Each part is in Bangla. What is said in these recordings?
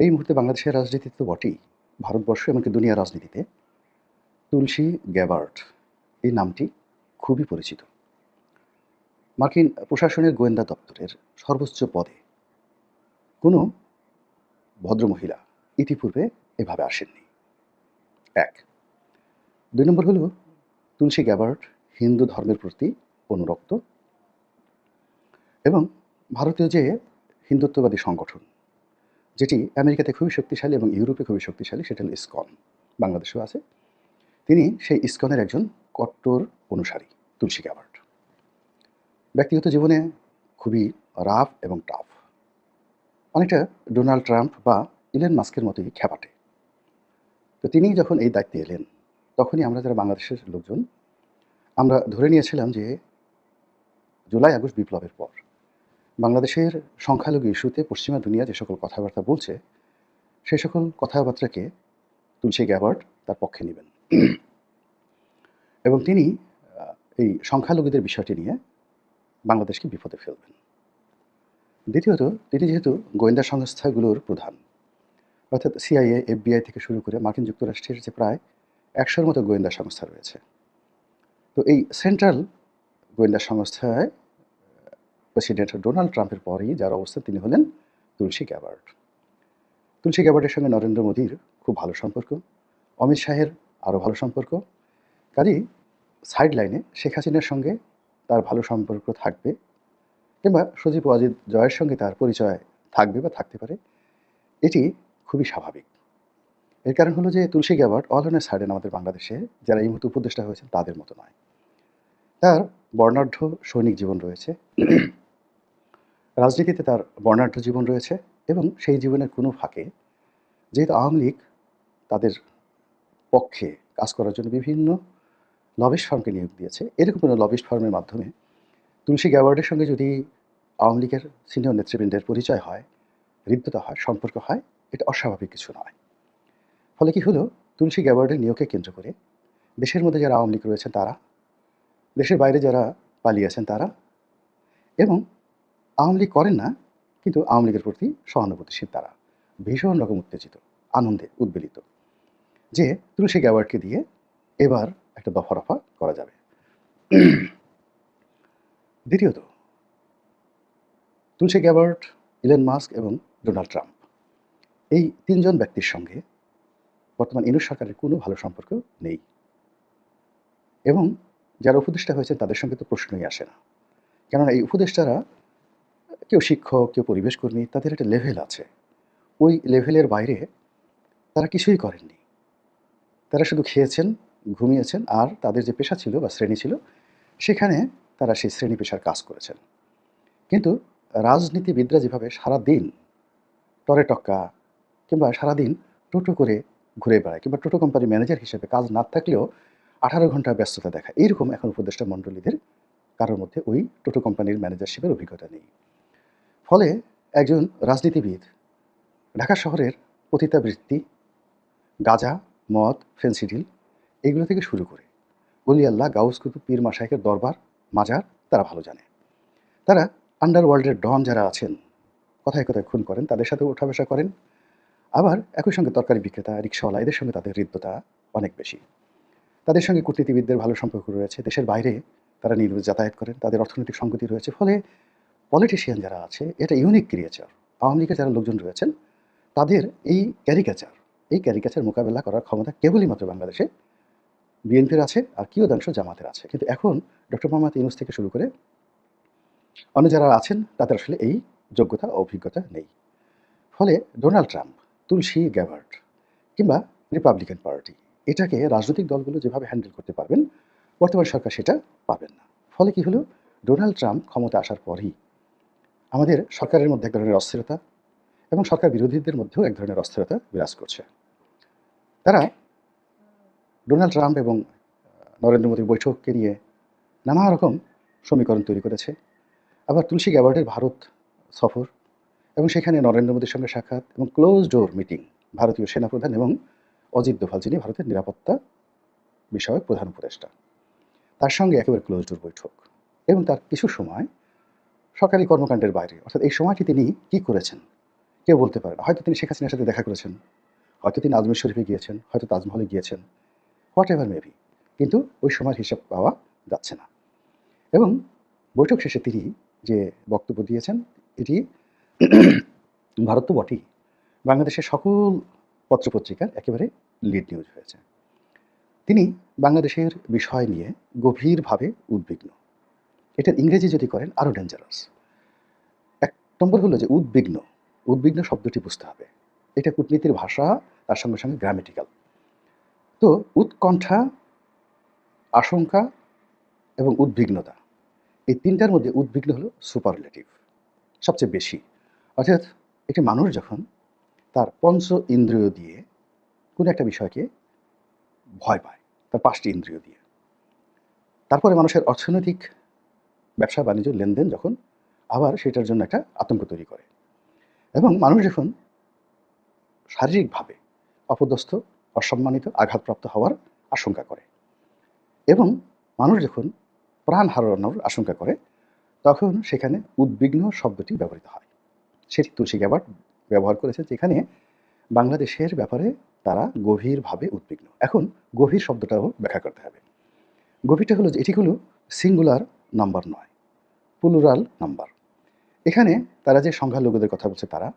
এই মুহূর্তে বাংলাদেশের রাজনীতিতে তো বটেই। ভারতবর্ষ এমনকি দুনিয়া রাজনীতিতে। তুলসী গ্যাবার্ট এই নামটি খুবই পরিচিত। মার্কিন প্রশাসনের গোয়েন্দা দপ্তরের সর্বোচ্চ পদে কোনো ভদ্রমহিলা ইতিপূর্বে এভাবে আসেননি। এক। দুই নম্বর হলো, তুলসী গ্যাবার্ট হিন্দু ধর্মের প্রতি অনুরক্ত এবং ভারতীয় যে হিন্দুত্ববাদী সংগঠন যেটি আমেরিকাতে খুবই শক্তিশালী এবং ইউরোপে খুবই শক্তিশালী, সেটা হলো ইসকন। বাংলাদেশেও আছে। তিনি সেই ইসকনের একজন কট্টর অনুসারী, তুলসী গ্যাবার্ড ব্যক্তিগত জীবনে খুবই রাফ এবং টাফ। অনেকটা ডোনাল্ড ট্রাম্প বা ইলেন মাস্কের মতোই খ্যাপাটে। তো তিনি যখন এই দায়িত্বে এলেন, তখনই আমরা যারা বাংলাদেশের লোকজন, আমরা ধরে নিয়েছিলাম যে জুলাই, আগস্ট বিপ্লবের পর বাংলাদেশের সংখ্যালঘু ইস্যুতে পশ্চিমা দুনিয়া যে সকল কথাবার্তা বলছে সেই সকল কথাবার্তাকে তুলসী গ্যাবার্ড তার পক্ষে নেবেন। এবং তিনি এই সংখ্যালঘুদের বিষয়টি নিয়ে বাংলাদেশকে বিপদে ফেলবেন। দ্বিতীয়ত, তিনি যেহেতু গোয়েন্দা সংস্থাগুলোর প্রধান, অর্থাৎ সিআইএ, এফবিআই থেকে শুরু করে মার্কিন যুক্তরাষ্ট্রের যে প্রায় একশোর মতো গোয়েন্দা সংস্থা রয়েছে। তো এই সেন্ট্রাল গোয়েন্দা সংস্থায় প্রেসিডেন্ট ডোনাল্ড ট্রাম্পের পরেই যার অবস্থান তিনি হলেন তুলসী গ্যাবার্ড তুলসী গ্যাবার্ডের সঙ্গে নরেন্দ্র মোদীর খুব ভালো সম্পর্ক, অমিত শাহের আরও ভালো সম্পর্ক। কাজেই সাইড লাইনে শেখ হাসিনার সঙ্গে তার ভালো সম্পর্ক থাকবে কিংবা সজীব ওয়াজিদ জয়ের সঙ্গে তার পরিচয় থাকবে বা থাকতে পারে, এটি খুবই স্বাভাবিক। এর কারণ হলো যে তুলসী গ্যাবার্ড অল অনের সাইডেন আমাদের বাংলাদেশে যারা এই মুহূর্তে উপদেষ্টা হয়েছেন তাদের মতো নয়। তার বর্ণাঢ্য সৈনিক জীবন রয়েছে। রাজনীতিতে তার বর্ণাঢ্য জীবন রয়েছে এবং সেই জীবনের কোনো ফাঁকে যেহেতু আওয়ামী লীগ তাদের পক্ষে কাজ করার জন্য বিভিন্ন লবিস্ট ফার্মকে নিয়োগ দিয়েছে, এরকম কোনো লবিস্ট ফার্মের মাধ্যমে তুলসী গ্যাওয়ার্ডের সঙ্গে যদি আওয়ামী লীগের সিনিয়র নেতৃবৃন্দের পরিচয় হয়, হৃদ্যতা হয়, সম্পর্ক হয়, এটা অস্বাভাবিক কিছু নয়। ফলে কি হলো? তুলসী গ্যাওয়ার্ডের নিয়োগকে কেন্দ্র করে দেশের মধ্যে যারা আওয়ামী লীগ রয়েছেন তারা, দেশের বাইরে যারা পালিয়েছেন তারা এবং আওয়ামী লীগ করেন না, কিন্তু আওয়ামী লীগের প্রতি সহানুভূতিশীল তারা। ভীষণ রকম উত্তেজিত, আনন্দে উদ্বেলিত। যে তুলসী গ্যাওয়ার্ডকে দিয়ে এবার একটা দফা রফা করা যাবে। দ্বিতীয়ত, তুলসী গ্যাবার্ট ইলেন মাস্ক এবং ডোনাল্ড ট্রাম্প, এই তিনজন ব্যক্তির সঙ্গে বর্তমান ইনুস সরকারের কোনো ভালো সম্পর্ক নেই। এবং যারা উপদেষ্টা হয়েছেন তাদের সঙ্গে তো প্রশ্নই আসে না। কেননা এই উপদেষ্টারা কেউ শিক্ষক, কেউ পরিবেশ কর্মী তাদের একটা লেভেল আছে। ওই লেভেলের বাইরে তারা কিছুই করেননি। তারা শুধু খেয়েছেন, ঘুমিয়েছেন, আর তাদের যে পেশা ছিল বা শ্রেণি ছিল, সেখানে তারা সেই শ্রেণি পেশার কাজ করেছেন। কিন্তু রাজনীতিবিদরা যেভাবে সারা দিন টরে টক্কা কিংবা সারাদিন টোটো করে ঘুরে বেড়ায় কিংবা টোটো কোম্পানির ম্যানেজার হিসেবে কাজ না থাকলেও আঠারো ঘণ্টা ব্যস্ততা দেখা এইরকম এখন উপদেষ্টা মণ্ডলীদের কারোর মধ্যে ওই টোটো কোম্পানির ম্যানেজারশিপের অভিজ্ঞতা নেই। ফলে একজন রাজনীতিবিদ ঢাকা শহরের পতিতাবৃত্তি, গাঁজা, মদ, ফেন্সিডিল এগুলো থেকে শুরু করে অলি আল্লাহ গাউস কুতুব পীর মাসাইকের দরবার, মাজার তারা ভালো জানে। তারা আন্ডারওয়ার্ল্ডের ডন যারা আছেন, কথায় কথায় খুন করেন, তাদের সাথে ওঠা বসা করেন। আবার একই সঙ্গে তরকারি বিক্রেতা, রিক্সাওয়ালা, এদের সঙ্গে তাদের হৃদ্যতা অনেক বেশি। তাদের সঙ্গে কূটনীতিবিদদের ভালো সম্পর্ক রয়েছে। দেশের বাইরে তারা নির্বিঘ্নে যাতায়াত করেন, তাদের অর্থনৈতিক সংগতি রয়েছে। ফলে পলিটিশিয়ান যারা আছে, এটা ইউনিক ক্রিয়েচার আওয়ামী লীগের যারা লোকজন রয়েছেন, তাদের এই ক্যারিকেচার এই ক্যারিকেচার মোকাবেলা করার ক্ষমতা কেবলই মাত্র বাংলাদেশে। বিএনপির আছে আর কিয়দাংশ জামাতের আছে। কিন্তু এখন ডক্টর মোহাম্মদ ইউনুস থেকে শুরু করে অন্য যারা আছেন, তাদের আসলে এই যোগ্যতা, অভিজ্ঞতা নেই। ফলে ডোনাল্ড ট্রাম্প, তুলসী গ্যাবার্ড কিংবা রিপাবলিকান পার্টি, এটাকে রাজনৈতিক দলগুলো যেভাবে হ্যান্ডেল করতে পারবেন, বর্তমান সরকার সেটা পাবেন না। ফলে কি হলো? ডোনাল্ড ট্রাম্প ক্ষমতা আসার পরই আমাদের সরকারের মধ্যে এক ধরনের অস্থিরতা এবং সরকার বিরোধীদের মধ্যেও এক ধরনের অস্থিরতা বিরাজ করছে। তারা ডোনাল্ড ট্রাম্প এবং নরেন্দ্র মোদীর বৈঠককে নিয়ে নানা রকম সমীকরণ তৈরি করেছে। আবার তুলসী গ্যাবার্ডের ভারত সফর এবং সেখানে নরেন্দ্র মোদীর সঙ্গে সাক্ষাৎ এবং ক্লোজ ডোর মিটিং, ভারতীয় সেনাপ্রধান এবং অজিত দোভাল, যিনি ভারতের নিরাপত্তা বিষয়ক প্রধান উপদেষ্টা। তার সঙ্গে একেবারে ক্লোজ ডোর বৈঠক এবং তার কিছু সময় সরকারি কর্মকাণ্ডের বাইরে। অর্থাৎ এই সময়টি তিনি কি করেছেন? কেউ বলতে পারে হয়তো তিনি শেখ হাসিনার সাথে দেখা করেছেন। হয়তো তিনি আজমির শরীফে গিয়েছেন। হয়তো তাজমহলে গিয়েছেন। হোয়াট এভার মেবি কিন্তু ওই সময়ের হিসাব পাওয়া যাচ্ছে না। এবং বৈঠক শেষে তিনি যে বক্তব্য দিয়েছেন, এটি ভারত তো বটেই বাংলাদেশের সকল পত্রপত্রিকার একেবারে লিড নিউজ হয়েছে। তিনি বাংলাদেশের বিষয় নিয়ে গভীরভাবে উদ্বিগ্ন। এটার ইংরেজি যদি করেন আরও ডেঞ্জারাস এক নম্বর হলো যে উদ্বিগ্ন। উদ্বিগ্ন শব্দটি বুঝতে হবে। এটা কূটনীতির ভাষা, তার সঙ্গে সঙ্গে গ্রামেটিক্যাল তো উৎকণ্ঠা, আশঙ্কা এবং উদ্বিগ্নতা, এই তিনটার মধ্যে উদ্বিগ্ন হলো সুপারলেটিভ সবচেয়ে বেশি। অর্থাৎ একটি মানুষ যখন তার পঞ্চ ইন্দ্রিয় দিয়ে কোনো একটা বিষয়কে ভয় পায়, তার পাঁচটি ইন্দ্রিয় দিয়ে, তারপরে মানুষের অর্থনৈতিক ব্যবসা, বাণিজ্য, লেনদেন যখন আবার সেটার জন্য একটা আতঙ্ক তৈরি করে। এবং মানুষ যখন শারীরিকভাবে অপদস্থ, অসম্মানিত, আঘাতপ্রাপ্ত হওয়ার আশঙ্কা করে। এবং মানুষ যখন প্রাণ হারানোর আশঙ্কা করে, তখন সেখানে উদ্বিগ্ন শব্দটি ব্যবহৃত হয়। সেটি তুলসী গ্যাবার্ট ব্যবহার করেছে যেখানে বাংলাদেশের ব্যাপারে তারা গভীরভাবে উদ্বিগ্ন। এখন গভীর শব্দটাও ব্যাখ্যা করতে হবে। গভীরটা হলো এটি হলো সিঙ্গুলার নাম্বার নয়। Plural number. এখানে তারা যে সংখ্যালঘুদের কথা বলছে তারা,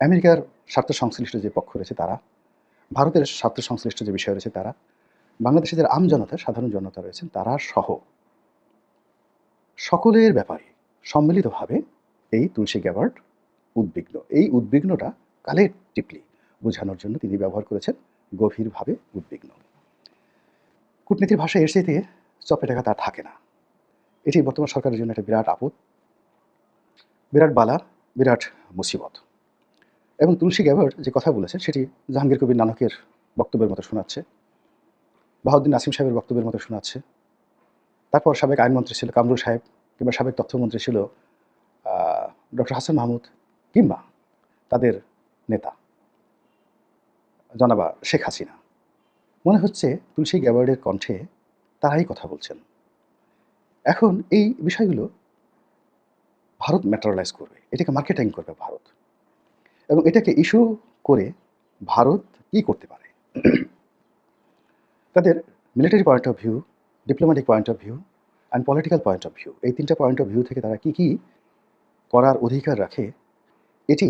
আমেরিকার স্বার্থ সংশ্লিষ্ট যে পক্ষ রয়েছে তারা, ভারতের স্বার্থ সংশ্লিষ্ট যে বিষয় রয়েছে তারা, বাংলাদেশের যারা আমজনতা সাধারণ জনতা রয়েছেন তারা সহ। সকলের ব্যাপারে সম্মিলিতভাবে এই তুলসী গ্যাবার্ড উদ্বিগ্ন। এই উদ্বিগ্নটা কালেকটিভলি বোঝানোর জন্য তিনি ব্যবহার করেছেন, গভীরভাবে উদ্বিগ্ন। কূটনীতির ভাষায় চাইতে চপে টাকা তার থাকে না। এটি বর্তমান সরকারের জন্য একটা বিরাট আপদ, বিরাট বালা, বিরাট মুসিবত। এবং তুলসী গ্যাবার্ড যে কথা বলেছে সেটি জাহাঙ্গীর কবির নানকের বক্তব্যের মতো শোনাচ্ছে, বাহাউদ্দিন নাসিম সাহেবের বক্তব্যের মতো শোনাচ্ছে। তারপর সাবেক আইনমন্ত্রী ছিল কামরুল সাহেব, কিংবা সাবেক তথ্যমন্ত্রী ছিল ডক্টর হাসান মাহমুদ, কিংবা তাদের নেতা, জনাবা শেখ হাসিনা। মনে হচ্ছে তুলসী গ্যাবার্ডের কণ্ঠে তারাই কথা বলছেন। এখন এই বিষয়গুলো ভারত ম্যাটারালাইজ করবে। এটাকে মার্কেটিং করবে ভারত। এবং এটাকে ইস্যু করে ভারত কি করতে পারে? তাদের military point of view, diplomatic point of view and political point of view এই তিনটা পয়েন্ট অফ ভিউ থেকে তারা কি কি করার অধিকার রাখে, এটি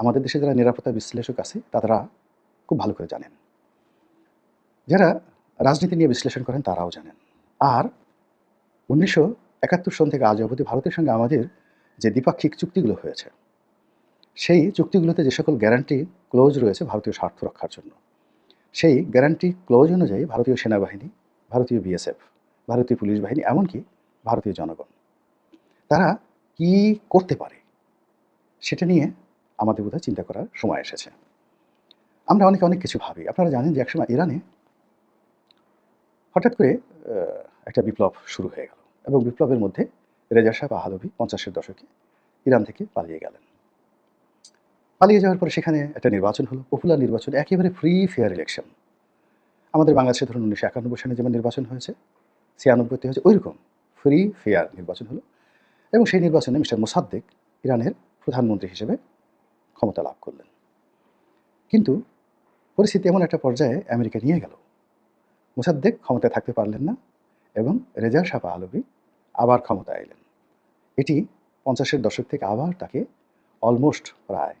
আমাদের দেশে যারা নিরাপত্তা বিশ্লেষক আছে, তারা খুব ভালো করে জানেন। যারা রাজনীতি নিয়ে বিশ্লেষণ করেন, তারাও জানেন। আর উনিশশো একাত্তর সন থেকে আজ অবধি ভারতের সঙ্গে আমাদের যে দ্বিপাক্ষিক চুক্তিগুলো হয়েছে, সেই চুক্তিগুলোতে যে সকল গ্যারান্টি ক্লোজ রয়েছে ভারতীয় স্বার্থ রক্ষার জন্য, সেই গ্যারান্টি ক্লোজ অনুযায়ী ভারতীয় সেনাবাহিনী, ভারতীয় বিএসএফ ভারতীয় পুলিশ বাহিনী, এমনকি ভারতীয় জনগণ, তারা কি করতে পারে সেটা নিয়ে আমাদের বোধহয় চিন্তা করার সময় এসেছে। আমরা অনেকে অনেক কিছু ভাবি। আপনারা জানেন যে একসময় ইরানে হঠাৎ করে একটা বিপ্লব শুরু হয়ে গেল এবং বিপ্লবের মধ্যে রেজা সাহেব আহালবি পঞ্চাশের দশকে ইরান থেকে পালিয়ে গেলেন। পালিয়ে যাওয়ার পরে সেখানে একটা নির্বাচন হলো, পপুলার নির্বাচন, একেবারে ফ্রি ফেয়ার ইলেকশন আমাদের বাংলাদেশে ধরুন উনিশশো একানব্বই সালে যেমন নির্বাচন হয়েছে, ছিয়ানব্বইতে হয়েছে, ওইরকম ফ্রি ফেয়ার নির্বাচন হলো এবং সেই নির্বাচনে মিস্টার মোসাদ্দেক ইরানের প্রধানমন্ত্রী হিসেবে ক্ষমতা লাভ করলেন। কিন্তু পরিস্থিতি এমন একটা পর্যায়ে আমেরিকা নিয়ে গেল। মোসাদ্দেক ক্ষমতায় থাকতে পারলেন না এবং রেজা সাপা আলবি আবার ক্ষমতায় এলেন। এটি পঞ্চাশের দশক থেকে আবার তাকে অলমোস্ট প্রায়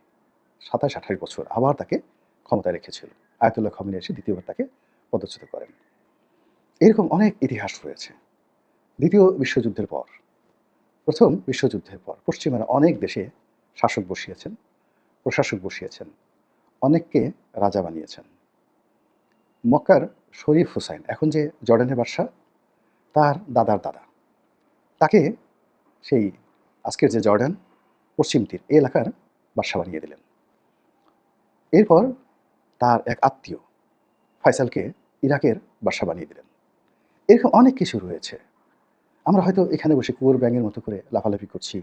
সাতাশ, আঠাশ বছর আবার তাকে ক্ষমতায় রেখেছিল। আয়তুল্লাহ খমিনী এসে দ্বিতীয়বার তাকে পদচ্যুত করেন। এরকম অনেক ইতিহাস রয়েছে। দ্বিতীয় বিশ্বযুদ্ধের পর, প্রথম বিশ্বযুদ্ধের পর পশ্চিমারা অনেক দেশে শাসক বসিয়েছেন, প্রশাসক বসিয়েছেন, অনেককে রাজা বানিয়েছেন। মক্কার শরীফ হুসাইন, এখন যে জর্ডানের বাদশাহ তার দাদার দাদা। তাকে সেই আজকের যে জর্ডান, পশ্চিম তীর, এই এলাকার বাসা বানিয়ে দিলেন। এরপর তার এক আত্মীয় ফয়সালকে ইরাকের বাসা বানিয়ে দিলেন। এরকম অনেক কিছু রয়েছে। আমরা হয়তো এখানে বসে কুয়োর ব্যাঙের মতো করে লাফালাফি করছি,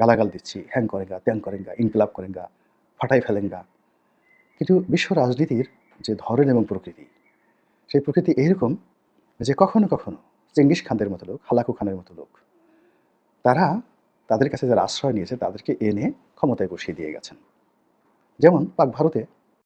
গালাগাল দিচ্ছি, হ্যাং করেঙ্গা ত্যাং করেঙ্গা ইনকলাব করেঙ্গা ফাটাই ফেলেঙ্গা। কিন্তু বিশ্ব রাজনীতির যে ধরন এবং প্রকৃতি, সেই প্রকৃতি এরকম যে কখনো কখনো চেঙ্গিস খানদের মতো লোক হালাকু খানের মতো লোক, তারা তাদের কাছে যারা আশ্রয় নিয়েছে, তাদেরকে এনে ক্ষমতায় বসিয়ে দিয়ে গেছেন। যেমন পাক ভারতে